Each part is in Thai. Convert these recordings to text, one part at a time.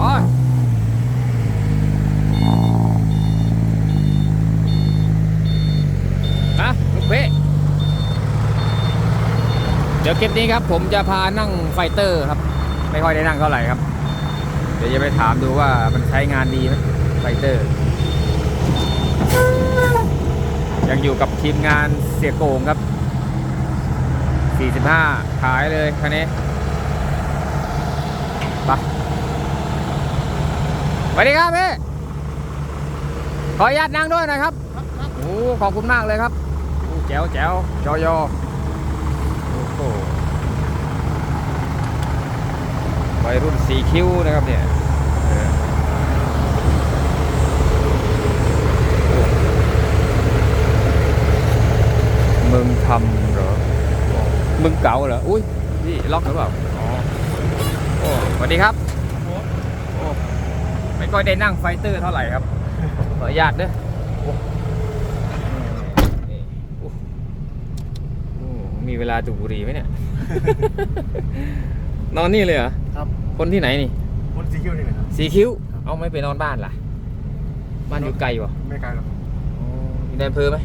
อ๋อนะลูกเพ่เดี๋ยวคลิปนี้ครับ ผมจะพานั่งไฟเตอร์ครับ ไม่ค่อยได้นั่งเท่าไหร่ครับ เดี๋ยวจะไปถามดูว่ามันใช้งานดีไหมไฟเตอร์ ยังอยู่กับทีมงานเสียโกงครับ 45 ขายเลยคันนี้ไป สวัสดีครับพี่ขออนุญาตนั่งด้วยนะครับโอ้ขอบคุณมากเลยครับโอ้แจ๋วแจ๋วจอยอโอ้โหวัยรุ่นสีคิ้วนะครับเนี่ยเออโอ้มึงทำเหรอ มึงเก่าเหรอ อุ้ยนี่ล็อกหรือเปล่า อ๋อโอ้สวัสดีครับโอ้ ไม่ค่อยได้นั่งไฟเตอร์เท่าไหร่ครับ ขออนุญาตเด้อโอ้นี่โอ้โอ้มีเวลาดูดบุหรี่ไหมเนี่ย นอนนี่เลยเหรอ ครับ คนที่ไหนนี่ คนสีคิ้วนี่นะครับสีคิ้วครับเอาไม่ไปนอนบ้านล่ะ บ้านอยู่ไกลวะไม่ไกลหรอกอ๋ออยู่ในอำเภอไหม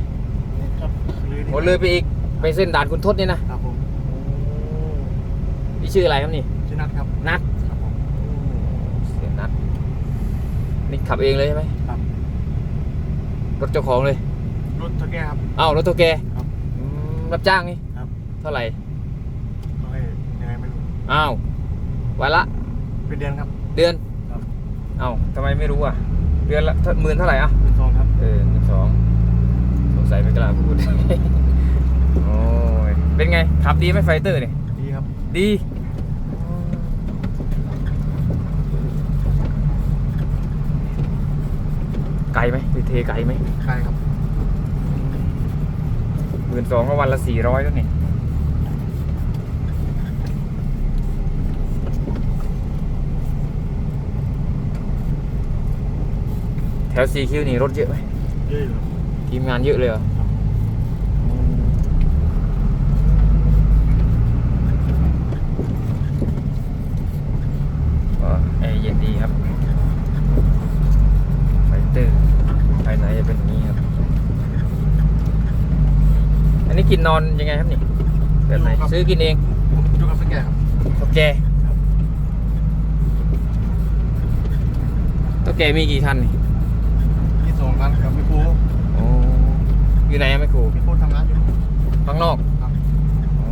ครับเลยโอ้เลยไปอีก ไปเส้นด่านคุณทศเนี่ยนะ ครับผมนี่ชื่ออะไรครับนี่ ชื่อนัทครับ นัด ครับผม เสียนัด นี่ขับเองเลยใช่ไหมครับ รถเจ้าของเลย รถเท่าแก่ครับ อ้าวรถตัวแกครับอืมรับจ้างนี่ครับ เท่าไหร่โอเคยังไงไม่รู้ อ้าววันละเป็นเดือนครับ เดือนครับเอ้าทำไมไม่รู้อะ เดือนละเท่าหมื่นเท่าไหร่อะ เป็นซองครับ เออหนึ่งสองสงสัยไม่กล้าพูด โอ้ยเป็นไง ขับดีไหมไฟเตอร์เนี่ย ดีครับ ดี ไกลไหมไปเทไกลไหมใช่ครับหมื่นสองก็วันละสี่ร้อยแล้วนี่แถวซีคิวนี่รถเยอะไหมเยอะอยู่ครับทีมงานเยอะเลยเหรอก็แอร์เย็นดีครับ ไฟ เตอร์ภายในจะเป็นอย่างนี้ครับ อันนี้กินนอนยังไงครับนี่แบบไหนซื้อกินเองผมอยู่กับสแกครับโอเคครับตัวแกมีกี่คันนี่ที่สองกันกับพี่ปูโอ้อยู่ไหนอะแม่ครูพี่ปูทำงานอยู่ข้างนอก ครับ โอ้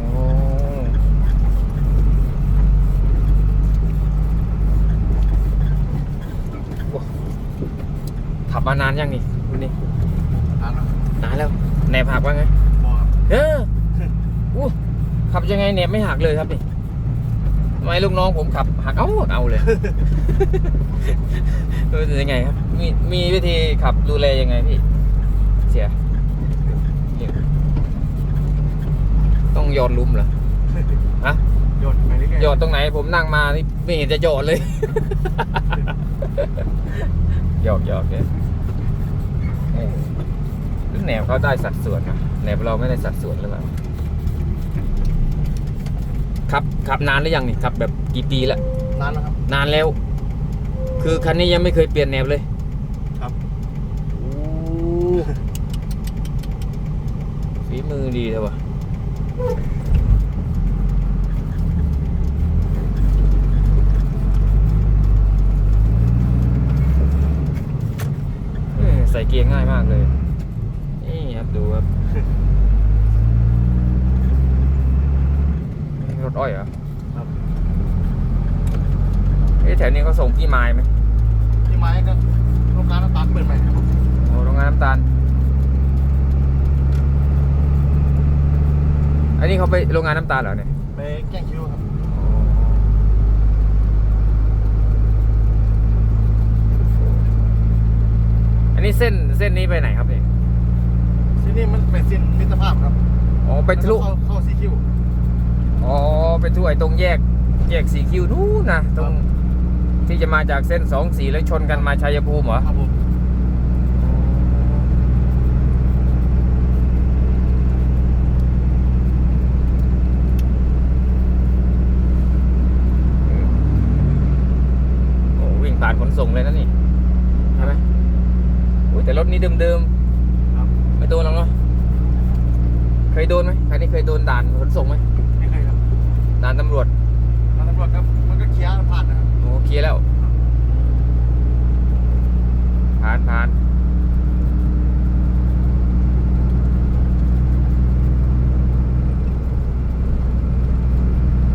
โอ้ ขับมานานยังนี่คุณนี่ร้านเรานานแล้วแหนบหักว่าไงบอครับเอออู้ขับยังไงแหนบไม่หักเลยครับนี่ทำไมลูกน้องผมขับหักเอาเอาเลยเออยังไงครับ มีมีวิธีขับดูแลยังไงพี่เสียเนี่ยต้องหยอดหลุมเหรอฮะโยนไปเรื่อยๆหยอดตรงไหนผมนั่งมานี่ไม่เห็นจะหยอดเลย หยอกหยอกเนี่ยเออแหนบเขาได้สัดส่วนนะแหนบเราไม่ได้สัดส่วนหรือเปล่าขับขับนานหรือยังนี่ขับแบบกี่ปีแล้วร้านแล้วครับ นานแล้ว คือคันนี้ยังไม่เคยเปลี่ยนแหนบเลยครับฝีมือดีเลยวะเอ้ยใส่เกียร์ง่ายมากเลย นี่ครับดูครับรถอ้อยเหรอครับเอ๊ะแถวนี้เขาส่งพี่ไม้ไหมที่ไม้ก็โรงงานน้ำตาลเปิดใหม่ครับโอ้โรงงานน้ำตาล อันนี้เขาไปโรงงานน้ำตาลเหรอเนี่ยไปแกล้งคิ้วครับ อันนี้เส้นเส้นนี้ไปไหนครับเนี่ยที่นี่มันเป็นเส้นมิตรภาพครับอ๋อไปทะลุเข้าเข้าสีคิ้วอ๋อไปทะลุไอ้ตรงแยกแยกสีคิวนู้นนะตรงครับ ที่จะมาจากเส้นสองสีแล้วชนกันมาชัยภูมิเหรอครับผมผ่านขนส่งเลยนะนี่ใช่ไหม อุ้ยแต่รถนี้เดิมครับ ๆ ไม่โดนหรอกเนาะ เคยโดนไหมใครนี่เคยโดนด่านขนส่งไหมไม่เคยครับด่านตำรวจแล้วตำรวจก็มันก็เคลียร์ผ่านนะครับ โอ้เคลียร์แล้ว ผ่านผ่าน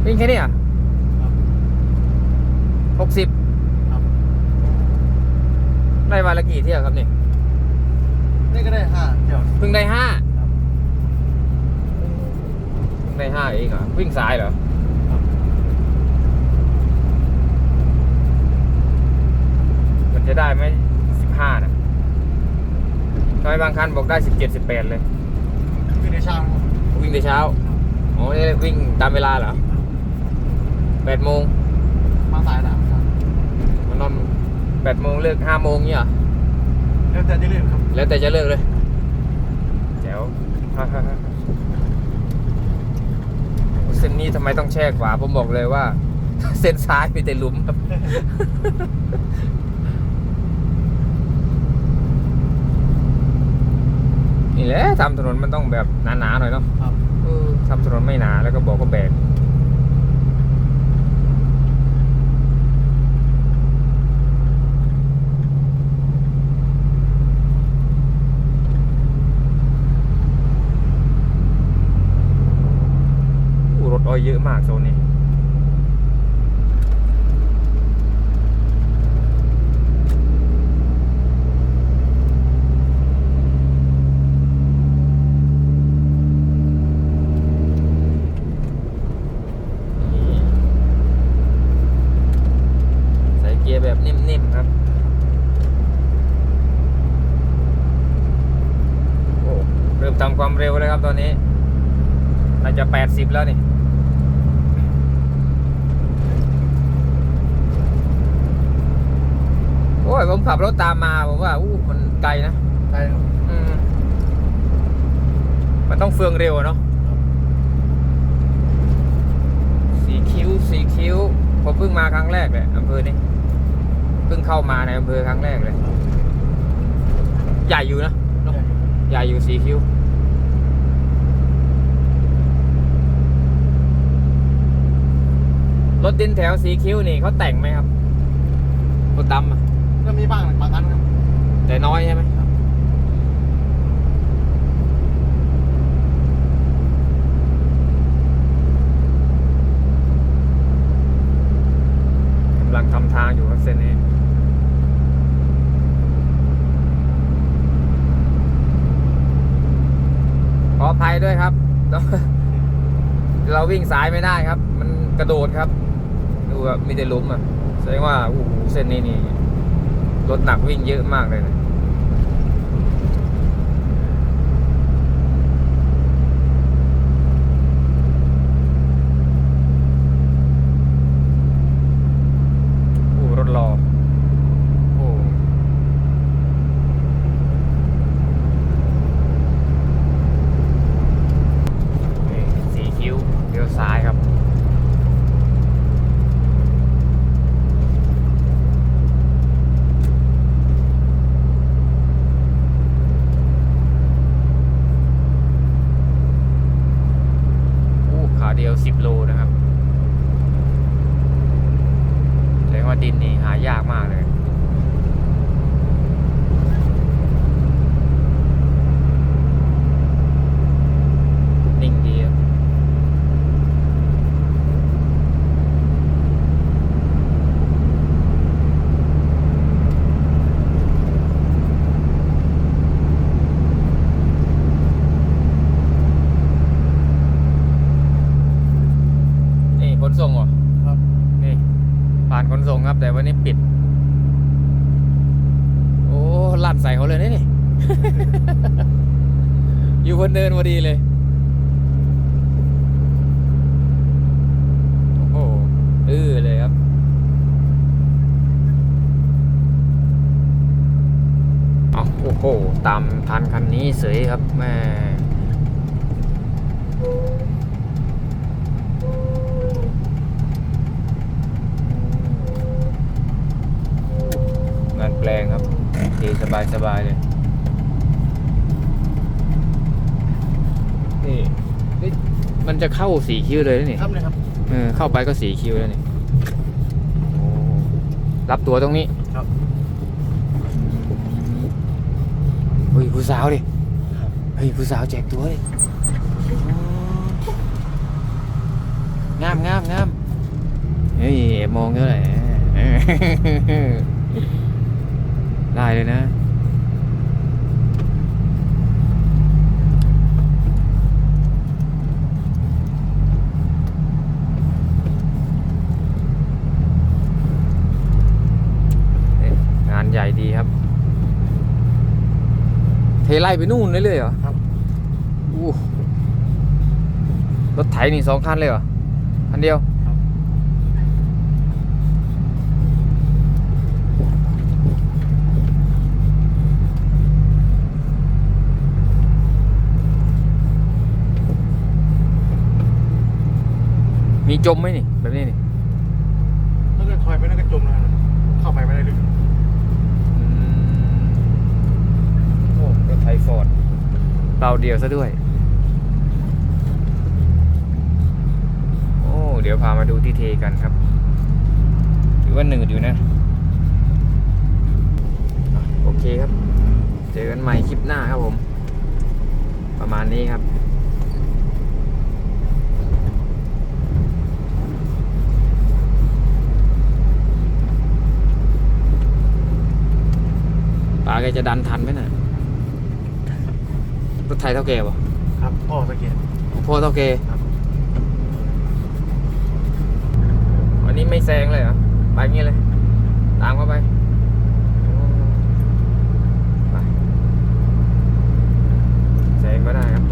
วิ่งแค่นี้อะครับ หกสิบครับได้วันละกี่เที่ยวครับนี่ นี่ก็ได้ห้าเดี๋ยวเพิ่งได้ห้าครับเพิ่งได้ห้าเองเหรอวิ่งสายเหรอครับมันจะได้ไหมสิบห้านะทำไมบางคันบอกได้สิบเจ็ดสิบแปดเลย คือในเช้าครับวิ่งแต่เช้าอ๋อนี่วิ่งตามเวลาเหรอแปดโมงมาสายหนาครับมันนอนแปดโมงเลิกห้าโมงเนี่ยเหรอ แล้วแต่จะเรื่องครับแล้วแต่จะเลิกเลยแจ๋วเส้นนี้ทำไมต้องแช่ขวาผมบอกเลยว่า เส้นซ้ายมีแต่หลุมครับ นี่แหละทำถนนมันต้องแบบหนาๆหน่อยเนาะครับ เออทำถนนไม่หนาแล้วก็บอกก็แบก อู้รถอ้อยเยอะมากโซนนี้ใส่เกียร์แบบนิ่มๆครับโอ้เริ่มทำความเร็วแล้วครับตอนนี้น่าจะ 80 แล้วนี่ อ้ยผมขับรถตามมาผมว่าอู้มันไกลนะใช่ครับอืมมันต้องเฟืองเร็วอะเนาะสีคิ้วสีคิ้วผมเพิ่งมาครั้งแรกเลยอำเภอนี้เพิ่งเข้ามาในอำเภอครั้งแรกเลย ใหญ่อยู่นะเนอะใหญ่อยู่สีคิ้ว รถดินแถวสีคิ้วนี่เขาแต่งไหมครับรถดำอะ ก็มีบ้างบางอันครับแต่น้อยใช่ไหมกำลังทำทางอยู่ครับเส้นนี้ขออภัยด้วยครับ เราวิ่งสายไม่ได้ครับ มันกระโดดครับ ดูแบบมีแต่หลุมอะแสดงว่าโอ้โหเส้นนี้นี่ ถหนักวิ่งเยอะมากเลยนะโอ้รถรอ โอ้นี่สีคิ้วเลี้ยวซ้ายครับ โอ้ขาเดียว 10 โลนะครับแส ดงว่าดินนี่หายากมากเลย นิ่งดีอะนี่ขนส่งเหรอ ครับ นี่ผ่านขนส่งครับ แต่วันนี้ปิด โอ้ลั่นใส่เขาเลยนะนี่ อยู่บนเดินพอดีเลยโอ้โหอื้อเลยครับเอาโอ้โหตามทันคันนี้เสยครับแม่แปลงครับโอเคสบายสบายเลย นี่เฮ้ยมันจะเข้าสีคิ้วเลยนะนี่ครับเนี่ยครับ เออเข้าไปก็สีคิ้วแล้วนี่โอ้รับตัวตรงนี้ครับ เฮ้ยผู้สาวดิเฮ้ยผู้สาวแจกตัวดิงามงามงามเฮ้ยแอบมองเท่าไหร่เออได้เลยนะ เอ๊ะงาน ใหญ่ดีครับ เทไล่ไปนู่นเลยเลยเหรอครับอู้รถไถนี่สองคันเลยเหรอคันเดียวครับมีจมไหมนี่ แบบนี้นี่ถ้าเกิดถอยไปนั่นก็จมนะครับเข้าไปไม่ได้ลึก อืมโอ้รถไถฟอร์ดเบาเดียวซะด้วย โอ้ เดี๋ยวพามาดูที่เทกันครับ ถือว่าหนืดอยู่นะอะโอเคครับ เจอกันใหม่คลิปหน้าครับผม ประมาณนี้ครับปลาแกจะดันทันไหมน่ะ รถไทยเท่าแกป่ะครับพ่อสะเก็ตพ่อเท่าแกครับวันนี้ไม่แซงเลยเหรอไปงี้เลย ตามเข้าไปไปแซงก็ได้ครับไปเจอกันใหม่ครับบ๊ายบายครับ